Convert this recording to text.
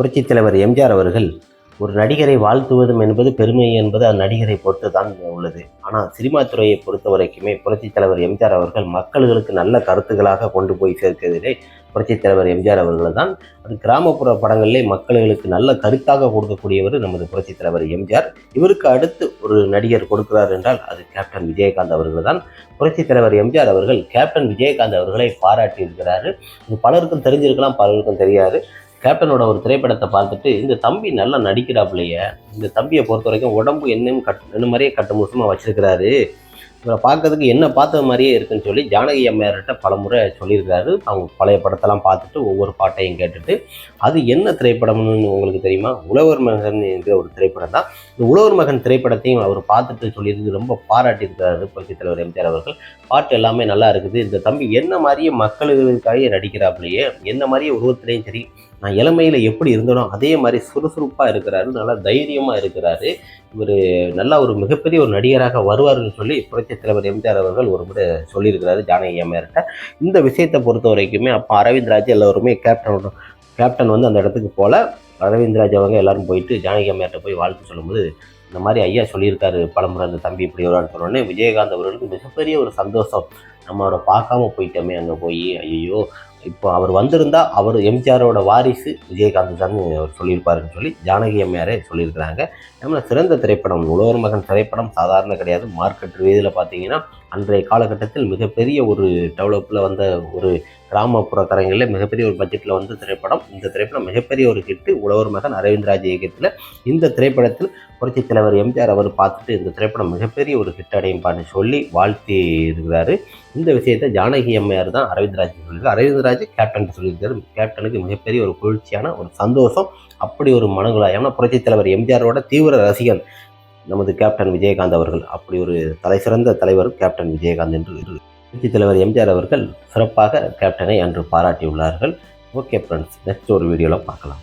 புரட்சித் தலைவர் எம்ஜிஆர் அவர்கள் ஒரு நடிகரை வாழ்த்துவதும் என்பது பெருமை என்பது அந்த நடிகரை பொறுத்து தான் உள்ளது. ஆனால் சினிமா துறையை பொறுத்த வரைக்குமே புரட்சித் தலைவர் எம்ஜிஆர் அவர்கள் மக்களுக்கு நல்ல கருத்துக்களாக கொண்டு போய் சேர்க்கிறதிலே புரட்சித் தலைவர் எம்ஜிஆர் அவர்கள் தான். அது கிராமப்புற படங்களிலே மக்களுக்கு நல்ல கருத்தாக கொடுக்கக்கூடியவர் நமது புரட்சித் தலைவர் எம்ஜிஆர். இவருக்கு அடுத்து ஒரு நடிகர் கொடுக்கிறார் என்றால் அது கேப்டன் விஜயகாந்த் அவர்கள் தான். புரட்சித் தலைவர் எம்ஜிஆர் அவர்கள் கேப்டன் விஜயகாந்த் அவர்களை பாராட்டியிருக்கிறாரு. இது பலருக்கும் தெரிஞ்சிருக்கலாம் பலருக்கும் தெரியாது. கேப்டனோட ஒரு திரைப்படத்தை பார்த்துட்டு இந்த தம்பி நல்லா நடிக்கிறாப்புலையே இந்த தம்பியை பொறுத்த வரைக்கும் உடம்பு என்னும் கட் என்ன மாதிரியே கட்டுமுசமாக வச்சுருக்கிறாரு. இவரை பார்க்கறதுக்கு என்ன பார்த்த மாதிரியே இருக்குன்னு சொல்லி ஜானகி அம்மையார்கிட்ட பலமுறை சொல்லியிருக்காரு. அவங்க பழைய படத்தெல்லாம் பார்த்துட்டு ஒவ்வொரு பாட்டையும் கேட்டுட்டு அது என்ன திரைப்படம்னு உங்களுக்கு தெரியுமா? உழவர் மகன் என்கிற ஒரு திரைப்படம் தான். இந்த உழவர் மகன் திரைப்படத்தையும் அவர் பார்த்துட்டு சொல்லியிருந்து ரொம்ப பாராட்டியிருக்காரு புரட்சித் தலைவர் எம்ஜிஆர் அவர்கள். பாட்டு எல்லாமே நல்லா இருக்குது. இந்த தம்பி என்ன மாதிரியே மக்களுக்காக நடிக்கிறாப்புலையே என்ன மாதிரியே உருவத்திலையும் சரி நான் இளமையில் எப்படி இருந்தனோ அதே மாதிரி சுறுசுறுப்பாக இருக்கிறாரு நல்லா தைரியமாக இருக்கிறாரு. இவர் நல்லா ஒரு மிகப்பெரிய ஒரு நடிகராக வருவார்னு சொல்லி புரட்சி தலைவர் எம்ஜிஆர் அவர்கள் ஒரு முறை சொல்லியிருக்கிறாரு ஜானகி அம்மையார்கிட்ட. இந்த விஷயத்தை பொறுத்த வரைக்குமே அப்போ அரவிந்த் ராஜ் எல்லோருமே கேப்டன் கேப்டன் வந்து அந்த இடத்துக்கு போல அரவிந்த் ராஜ் அவங்க எல்லாரும் போயிட்டு ஜானகி அம்மையார்கிட்ட போய் வாழ்த்து சொல்லும்போது இந்த மாதிரி ஐயா சொல்லியிருக்காரு பலமுறை அந்த தம்பி இப்படி வருவான்னு சொன்னோடனே விஜயகாந்த் அவர்களுக்கு மிகப்பெரிய ஒரு சந்தோஷம். நம்ம அவரை பார்க்காம போயிட்டோமே அங்கே போய் ஐயோ இப்போ அவர் வந்திருந்தா அவர் எம்ஜிஆரோட வாரிசு விஜயகாந்த் தான் அவர் சொல்லியிருப்பாருன்னு சொல்லி ஜானகி அம்மையாரே சொல்லியிருக்கிறாங்க. நம்ம சிறந்த திரைப்படம் உழவர் மகன் திரைப்படம் சாதாரண கிடையாது. மார்க்கெட் ரீதியில் பார்த்தீங்கன்னா அன்றைய காலகட்டத்தில் மிகப்பெரிய ஒரு டெவலப்பில் வந்த ஒரு கிராமப்புற தரங்களில் மிகப்பெரிய ஒரு பட்ஜெட்டில் வந்த திரைப்படம். இந்த திரைப்படம் மிகப்பெரிய ஒரு ஹிட்டு உழவர் மகன் அரவிந்த்ராஜ் இயக்கத்தில் இந்த திரைப்படத்தில் புரட்சித் தலைவர் எம்ஜிஆர் அவர் பார்த்துட்டு இந்த திரைப்படம் மிகப்பெரிய ஒரு ஹிட் அடையும் பாட்டு சொல்லி வாழ்த்தி இருக்கிறாரு இந்த விஷயத்தை ஜானகி அம்மையார் தான் அரவிந்த்ராஜ் சொல்லியிருக்காரு. அரவிந்த்ராஜ் கேப்டன் சொல்லியிருக்காரு. கேப்டனுக்கு மிகப்பெரிய ஒரு குளிர்ச்சியான ஒரு சந்தோஷம். அப்படி ஒரு மனங்குழாய் ஏன்னா புரட்சித் தலைவர் எம்ஜிஆரோட தீவிர ரசிகன் நமது கேப்டன் விஜயகாந்த் அவர்கள். அப்படி ஒரு தலைசிறந்த தலைவர் கேப்டன் விஜயகாந்த் என்று புரட்சித் தலைவர் எம்ஜிஆர் அவர்கள் சிறப்பாக கேப்டனை அன்று பாராட்டியுள்ளார்கள். ஓகே ஃப்ரெண்ட்ஸ் நெக்ஸ்ட் ஒரு வீடியோவில் பார்க்கலாம்.